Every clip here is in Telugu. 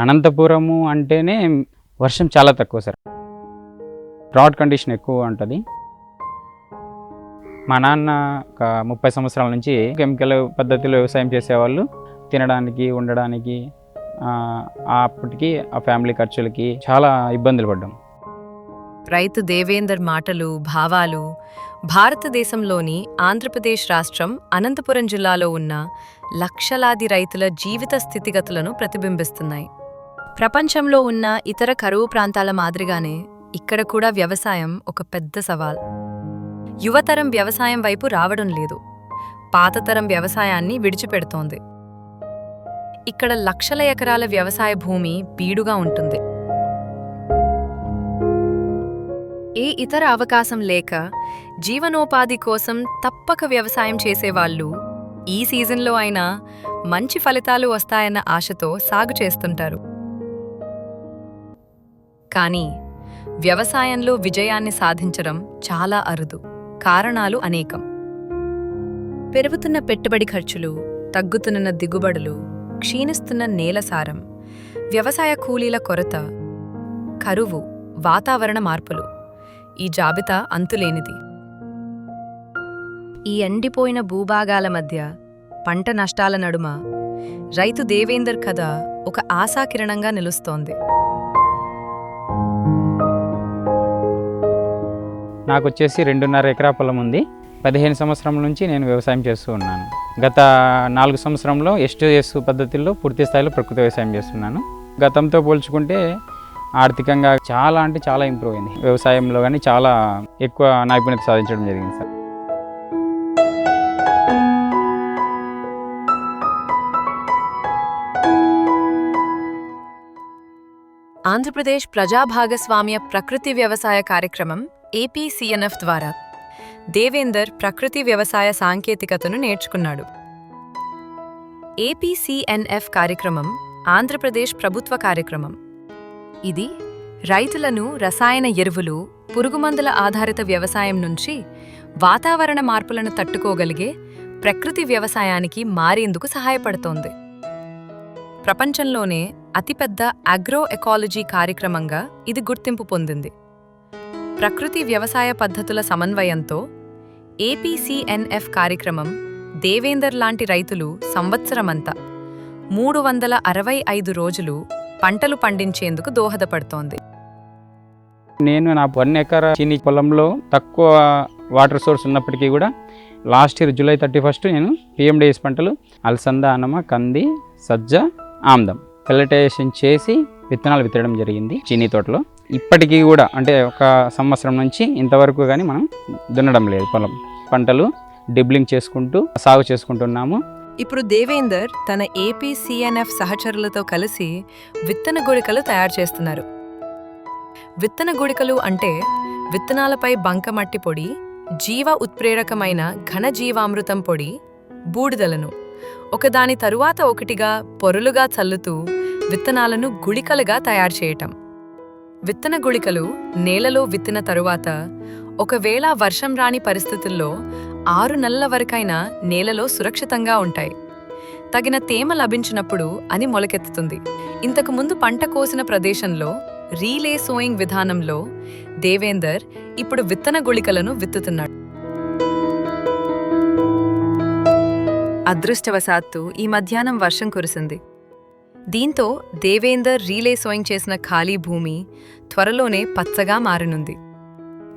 అనంతపురము అంటేనే వర్షం చాలా తక్కువ సార్. డ్రాట్ కండిషన్ ఎక్కువ ఉంటుంది. మా నాన్న ఒక ముప్పై సంవత్సరాల నుంచి కెమికల్ పద్ధతిలో వ్యవసాయం చేసేవాళ్ళు. తినడానికి ఉండడానికి అప్పటికి ఆ ఫ్యామిలీ ఖర్చులకి చాలా ఇబ్బందులు పడ్డాం. రైతు దేవేందర్ మాటలు భావాలు భారతదేశంలోని ఆంధ్రప్రదేశ్ రాష్ట్రం అనంతపురం జిల్లాలో ఉన్న లక్షలాది రైతుల జీవిత స్థితిగతులను ప్రతిబింబిస్తున్నాయి. ప్రపంచంలో ఉన్న ఇతర కరువు ప్రాంతాల మాదిరిగానే ఇక్కడ కూడా వ్యవసాయం ఒక పెద్ద సవాల్. యువతరం వ్యవసాయం వైపు రావడం లేదు. పాతతరం వ్యవసాయాన్ని విడిచిపెడుతోంది. ఇక్కడ లక్షల ఎకరాల వ్యవసాయ భూమి బీడుగా ఉంటుంది. ఏ ఇతర అవకాశం లేక జీవనోపాధి కోసం తప్పక వ్యవసాయం చేసేవాళ్ళు ఈ సీజన్లో అయినా మంచి ఫలితాలు వస్తాయన్న ఆశతో సాగు చేస్తుంటారు. కానీ వ్యవసాయంలో విజయాన్ని సాధించడం చాలా అరుదు. కారణాలు అనేకం. పెరుగుతున్న పెట్టుబడి ఖర్చులు తగ్గుతున్న దిగుబడులు క్షీణిస్తున్న నేల సారం వ్యవసాయ కూలీల కొరత కరువు వాతావరణ మార్పులు. ఈ జాబితా అంతులేనిది. ఈ ఎండిపోయిన భూభాగాల మధ్య పంట నష్టాల నడుమ రైతు దేవేందర్ కథ ఒక ఆశాకిరణంగా నిలుస్తోంది. నాకు వచ్చేసి రెండున్నర ఎకరా పొలం ఉంది. పదిహేను సంవత్సరం నుంచి నేను వ్యవసాయం చేస్తూ ఉన్నాను. గత నాలుగు సంవత్సరంలో ఎస్టీఎస్ పద్ధతిలో పూర్తి స్థాయిలో ప్రకృతి వ్యవసాయం చేస్తున్నాను. గతంతో పోల్చుకుంటే ఆర్థికంగా చాలా అంటే చాలా ఇంప్రూవ్ అయింది. వ్యవసాయంలో కానీ చాలా ఎక్కువ నైపుణ్యత సాధించడం జరిగింది సార్. ఆంధ్రప్రదేశ్ ప్రజా భాగస్వామ్య ప్రకృతి వ్యవసాయ కార్యక్రమం ఏపీసీఎన్ఎఫ్ ద్వారా. దేవేందర్ ప్రకృతి వ్యవసాయ సాంకేతికతను నేర్చుకున్నాడు. ఏపీసీఎన్ఎఫ్ కార్యక్రమం ఆంధ్రప్రదేశ్ ప్రభుత్వ కార్యక్రమం. ఇది రైతులను రసాయన ఎరువులు పురుగుమందుల ఆధారిత వ్యవసాయం నుంచి వాతావరణ మార్పులను తట్టుకోగలిగే ప్రకృతి వ్యవసాయానికి మారేందుకు సహాయపడుతోంది. ప్రపంచంలోనే అతిపెద్ద అగ్రో ఎకాలజీ కార్యక్రమంగా ఇది గుర్తింపు పొందింది. ప్రకృతి వ్యవసాయ పద్ధతుల సమన్వయంతో ఏపీసీఎన్ఎఫ్ కార్యక్రమం దేవేందర్ లాంటి రైతులు సంవత్సరమంతా మూడు వందల అరవై ఐదు రోజులు పంటలు పండించేందుకు దోహదపడుతోంది. నేను నా వన్ ఎకర్ చీని పొలంలో తక్కువ వాటర్ సోర్స్ ఉన్నప్పటికీ కూడా last year July thirty first నేను పిఎండిఎస్ పంటలు అలసంద అనమ కంది సజ్జ ఆమ్దం పెల్లటేషన్ చేసి విత్తనాలు విత్తడం జరిగింది చీనీ తోటలో. ఇప్పటికీ కూడా అంటే ఒక సంవత్సరం నుంచి ఇంతవరకు కానీ మనం దున్నడం లేదు. పొలం పంటలు డిబ్లింగ్ చేసుకుంటూ సాగు చేసుకుంటున్నాము. ఇప్పుడు దేవేందర్ తన ఏపీసీఎన్ఎఫ్ సహచరులతో కలిసి విత్తన గుళికలు తయారు చేస్తున్నారు. విత్తన గుళికలు అంటే విత్తనాలపై బంకమట్టి పొడి జీవ ఉత్ప్రేరకమైన ఘన జీవామృతం పొడి బూడిదలను. ఒకదాని తరువాత ఒకటిగా పొరలుగా చల్లుతూ విత్తనాలను గుళికలుగా తయారు చేయటం. విత్తన గుళికలు నేలలో విత్తిన తరువాత ఒకవేళ వర్షం రాని పరిస్థితుల్లో ఆరు నెలల వరకైనా నేలలో సురక్షితంగా ఉంటాయి. తగిన తేమ లభించినప్పుడు అని మొలకెత్తుతుంది. ఇంతకు ముందు పంట కోసిన ప్రదేశంలో రీలే సోయింగ్ విధానంలో దేవేందర్ ఇప్పుడు విత్తన గుళికలను విత్తుతున్నాడు. అదృష్టవశాత్తు ఈ మధ్యాహ్నం వర్షం కురిసింది. దీంతో దేవేందర్ రీలే సోయింగ్ చేసిన ఖాళీ భూమి త్వరలోనే పచ్చగా మారనుంది.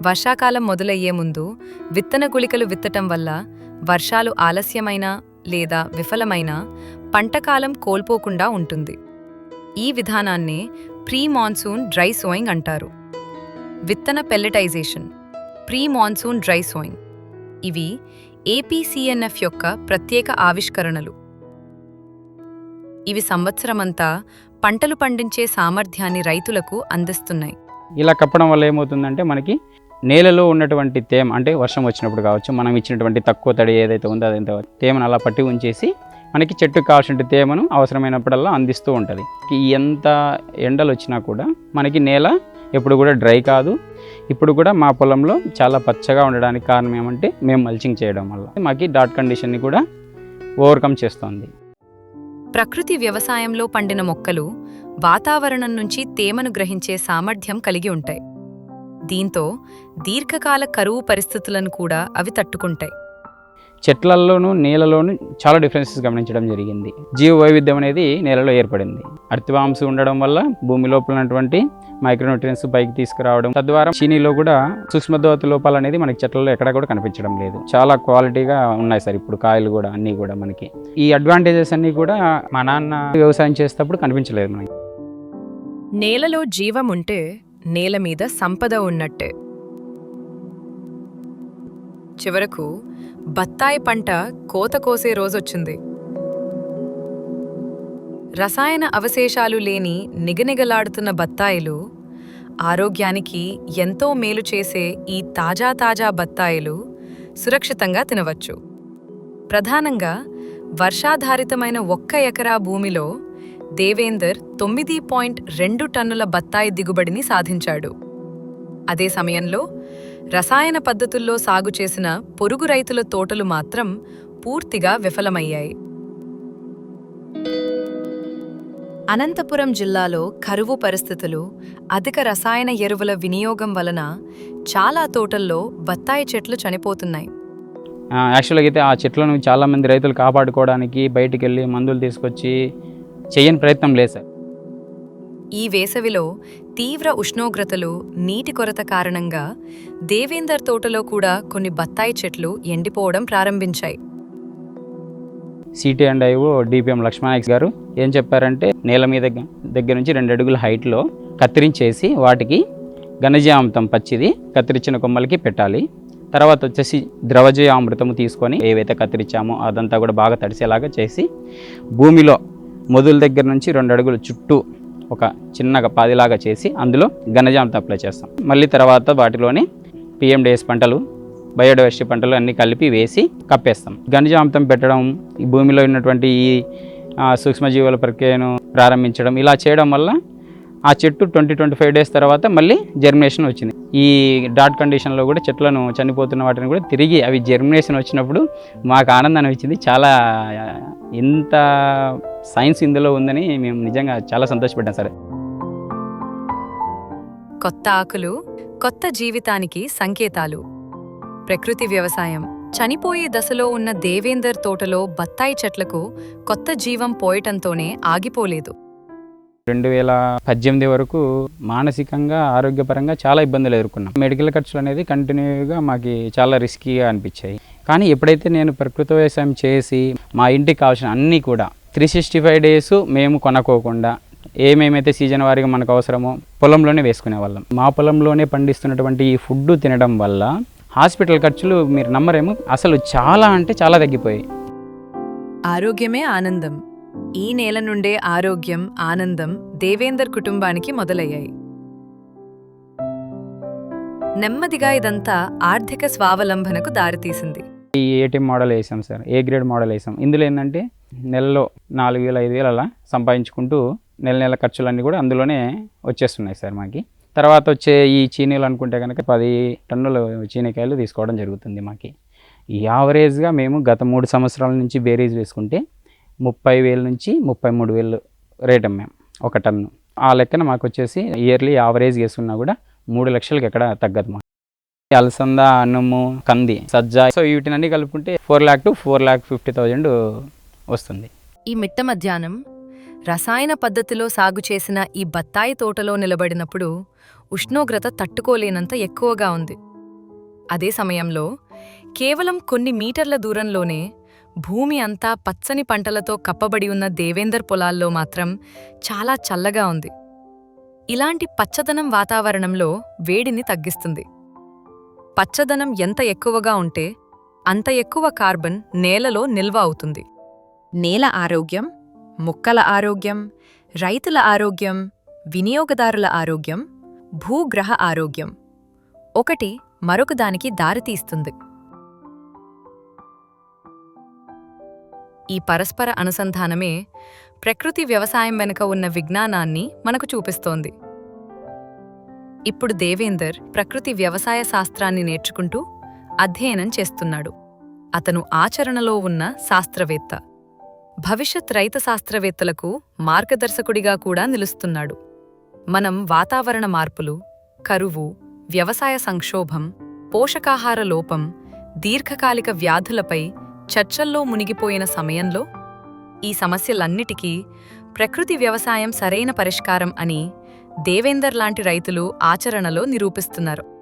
వర్షాకాలం మొదలయ్యే ముందు విత్తన గుళికలు విత్తటం వల్ల వర్షాలు ఆలస్యమైనా లేదా విఫలమైనా పంటకాలం కోల్పోకుండా ఉంటుంది. ఈ విధానాన్నే ప్రీ మాన్సూన్ డ్రై సోయింగ్ అంటారు. విత్తన pelletization pre monsoon dry sowing. ఇవి ఏపీసీఎన్ఎఫ్ యొక్క ప్రత్యేక ఆవిష్కరణలు. ఇవి సంవత్సరమంతా పంటలు పండించే సామర్థ్యాన్ని రైతులకు అందిస్తున్నాయి. ఇలా కప్పడం వల్ల ఏమవుతుందంటే మనకి నేలలో ఉన్నటువంటి తేమ అంటే వర్షం వచ్చినప్పుడు కావచ్చు మనం ఇచ్చినటువంటి తక్కువ తడి ఏదైతే ఉందో అదంతా తేమను అలా పట్టి ఉంచేసి మనకి చెట్టుకు కావాల్సిన తేమను అవసరమైనప్పుడల్లా అందిస్తూ ఉంటుంది. ఎంత ఎండలు వచ్చినా కూడా మనకి నేల ఎప్పుడు కూడా డ్రై కాదు. ఇప్పుడు కూడా మా పొలంలో చాలా పచ్చగా ఉండడానికి కారణం ఏమంటే మేము మల్చింగ్ చేయడం వల్ల. మాకి డాట్ కండిషన్ని కూడా ఓవర్కమ్ చేస్తుంది. ప్రకృతి వ్యవసాయంలో పండిన మొక్కలు వాతావరణం నుంచి తేమను గ్రహించే సామర్థ్యం కలిగి ఉంటాయి. దీంతో దీర్ఘకాల కరువు పరిస్థితులను కూడా అవి తట్టుకుంటాయి. చెట్లల్లోనూ నేలలోనూ చాలా డిఫరెన్సెస్ గమనించడం జరిగింది. జీవ వైవిధ్యం అనేది నేలలో ఏర్పడింది. అర్థవాంశ ఉండడం వల్ల భూమి లోపల ఉన్నటువంటి మైక్రోన్యూట్రియన్స్ పైకి తీసుకురావడం తద్వారా చీనీలో కూడా సూక్ష్మదోత లోపాలు అనేది మనకి చెట్లలో ఎక్కడ కూడా కనిపించడం లేదు. చాలా క్వాలిటీగా ఉన్నాయి సార్ ఇప్పుడు కాయలు కూడా అన్నీ కూడా మనకి. ఈ అడ్వాంటేజెస్ అన్నీ కూడా మా నాన్న వ్యవసాయం చేసేటప్పుడు కనిపించలేదు మనకి. నేలలో జీవం ఉంటే నేల మీద సంపద ఉన్నట్టే. చివరకు బత్తాయి పంట కోత కోసే రోజొచ్చింది. రసాయన అవశేషాలు లేని నిగనిగలాడుతున్న బత్తాయిలు ఆరోగ్యానికి ఎంతో మేలు చేసే ఈ తాజా తాజా బత్తాయిలు సురక్షితంగా తినవచ్చు. ప్రధానంగా వర్షాధారితమైన ఒక్క ఎకరా భూమిలో దేవేందర్ తొమ్మిది పాయింట్ రెండు టన్నుల బత్తాయి దిగుబడిని సాధించాడు. అదే సమయంలో రసాయన పద్ధతుల్లో సాగు చేసిన పొరుగు రైతుల తోటలు మాత్రం పూర్తిగా విఫలమయ్యాయి. అనంతపురం జిల్లాలో కరువు పరిస్థితులు అధిక రసాయన ఎరువుల వినియోగం వలన చాలా తోటల్లో బత్తాయి చెట్లు చనిపోతున్నాయి. యాక్చువల్గా అయితే ఆ చెట్లను చాలామంది రైతులు కాపాడుకోవడానికి బయటికి వెళ్ళి మందులు తీసుకొచ్చి చేయని ప్రయత్నం లేదు సార్. ఈ వేసవిలో తీవ్ర ఉష్ణోగ్రతలు నీటి కొరత కారణంగా దేవేందర్ తోటలో కూడా కొన్ని బత్తాయి చెట్లు ఎండిపోవడం ప్రారంభించాయి. CT and IO DPM Lakshmanayak గారు ఏం చెప్పారంటే నేల మీద దగ్గర నుంచి రెండు అడుగుల హైట్లో కత్తిరించేసి వాటికి ఘనజీవామృతం పచ్చిది కత్తిరించిన కొమ్మలకి పెట్టాలి. తర్వాత వచ్చేసి ద్రవజీవామృతము తీసుకొని ఏవైతే కత్తిరించామో అదంతా కూడా బాగా తడిసేలాగా చేసి భూమిలో మొదల దగ్గర నుంచి రెండు అడుగుల చుట్టూ ఒక చిన్నగా పాదిలాగా చేసి అందులో ఘనజామృతం అప్లై చేస్తాం. మళ్ళీ తర్వాత వాటిలోని పిఎండిఎస్ పంటలు బయోడైవర్సిటీ పంటలు అన్నీ కలిపి వేసి కప్పేస్తాం. ఘనజామృతం పెట్టడం ఈ భూమిలో ఉన్నటువంటి ఈ సూక్ష్మజీవుల ప్రక్రియను ప్రారంభించడం ఇలా చేయడం వల్ల ఆ చెట్టు ట్వంటీ ట్వంటీ ఫైవ్ డేస్ తర్వాత మళ్ళీ జర్మినేషన్ వచ్చింది. ఈ డాట్ కండిషన్లో కూడా చెట్లను చనిపోతున్న వాటిని కూడా తిరిగి అవి జర్మినేషన్ వచ్చినప్పుడు మాకు ఆనందాన్ని వచ్చింది చాలా ఇంత సైన్స్ ఇందులో ఉందని మేము నిజంగా చాలా సంతోషపడ్డాం సార్. కొత్త ఆకులు కొత్త జీవితానికి సంకేతాలు. ప్రకృతి వ్యవసాయం. చనిపోయే దశలో ఉన్న దేవేందర్ తోటలో బత్తాయి చెట్లకు కొత్త జీవం పోయటంతోనే ఆగిపోలేదు. రెండు వేల పద్దెనిమిది వరకు మానసికంగా ఆరోగ్యపరంగా చాలా ఇబ్బందులు ఎదుర్కొన్నాం. మెడికల్ ఖర్చులు అనేది కంటిన్యూగా మాకు చాలా రిస్కీగా అనిపించాయి. కానీ ఎప్పుడైతే నేను ప్రకృతి వ్యవసాయం చేసి మా ఇంటికి కావాల్సిన అన్నీ కూడా త్రీ సిక్స్టీ ఫైవ్ డేస్ మేము కొనకోకుండా ఏమేమైతే సీజన్ వారీగా మనకు అవసరమో పొలంలోనే వేసుకునే వాళ్ళం. మా పొలంలోనే పండిస్తున్నటువంటి ఈ ఫుడ్ తినడం వల్ల హాస్పిటల్ ఖర్చులు మీరు నమ్మరేమో అసలు చాలా అంటే చాలా తగ్గిపోయాయి. ఆరోగ్యమే ఆనందం. ఈ నేల నుండే ఆరోగ్యం ఆనందం దేవేందర్ కుటుంబానికి మొదలయ్యాయి. నెమ్మదిగా ఇదంతా ఆర్థిక స్వావలంబనకు దారితీసింది. ఈ ఏటీఎం మోడల్ వేసాం సార్. ఏ గ్రేడ్ మోడల్ వేసాం. ఇందులో ఏంటంటే నెలలో నాలుగు వేలు ఐదు వేలు అలా సంపాదించుకుంటూ నెల నెల ఖర్చులన్నీ కూడా అందులోనే వచ్చేస్తున్నాయి సార్ మాకి. తర్వాత వచ్చే ఈ చీనీలు అనుకుంటే కనుక పది టన్నులు చీనీకాయలు తీసుకోవడం జరుగుతుంది మాకి. ఈ యావరేజ్గా మేము గత మూడు సంవత్సరాల నుంచి బేరీజ్ వేసుకుంటే ముప్పై వేల నుంచి ముప్పై మూడు వేలు రేట్ అమ్మాం ఒక టన్ను. ఆ లెక్కన మాకు వచ్చేసి ఇయర్లీ యావరేజ్ వేసుకున్నా కూడా మూడు లక్షలకి ఎక్కడ తగ్గదు మాకు. అలసంద అన్నము కంది సజ్జ. సో వీటినన్నీ కలుపుకుంటే four lakh two four lakh fifty thousand వస్తుంది. ఈ మిట్ట మధ్యాహ్నం రసాయన పద్ధతిలో సాగు చేసిన ఈ బత్తాయి తోటలో నిలబడినప్పుడు ఉష్ణోగ్రత తట్టుకోలేనంత ఎక్కువగా ఉంది. అదే సమయంలో కేవలం కొన్ని మీటర్ల దూరంలోనే భూమి అంతా పచ్చని పంటలతో కప్పబడి ఉన్న దేవేందర్ పొలాల్లో మాత్రం చాలా చల్లగా ఉంది. ఇలాంటి పచ్చదనం వాతావరణంలో వేడిని తగ్గిస్తుంది. పచ్చదనం ఎంత ఎక్కువగా ఉంటే అంత ఎక్కువ కార్బన్ నేలలో నిల్వ అవుతుంది. నేల ఆరోగ్యం మొక్కల ఆరోగ్యం రైతుల ఆరోగ్యం వినియోగదారుల ఆరోగ్యం భూగ్రహ ఆరోగ్యం ఒకటి మరొకదానికి దారితీస్తుంది ఈ పరస్పర అనుసంధానమే ప్రకృతి వ్యవసాయం వెనుక ఉన్న విజ్ఞానాన్ని మనకు చూపిస్తోంది. ఇప్పుడు దేవేందర్ ప్రకృతి వ్యవసాయ శాస్త్రాన్ని నేర్చుకుంటూ అధ్యయనం చేస్తున్నాడు. అతను ఆచరణలో ఉన్న శాస్త్రవేత్త. భవిష్యత్ రైత శాస్త్రవేత్తలకు మార్గదర్శకుడిగా కూడా నిలుస్తున్నాడు. మనం వాతావరణ మార్పులు కరువు వ్యవసాయ సంక్షోభం పోషకాహార లోపం దీర్ఘకాలిక వ్యాధులపై చర్చల్లో మునిగిపోయిన సమయంలో ఈ సమస్యలన్నిటికీ ప్రకృతి వ్యవసాయం సరైన పరిష్కారం అని దేవేందర్ లాంటి రైతులు ఆచరణలో నిరూపిస్తున్నారు.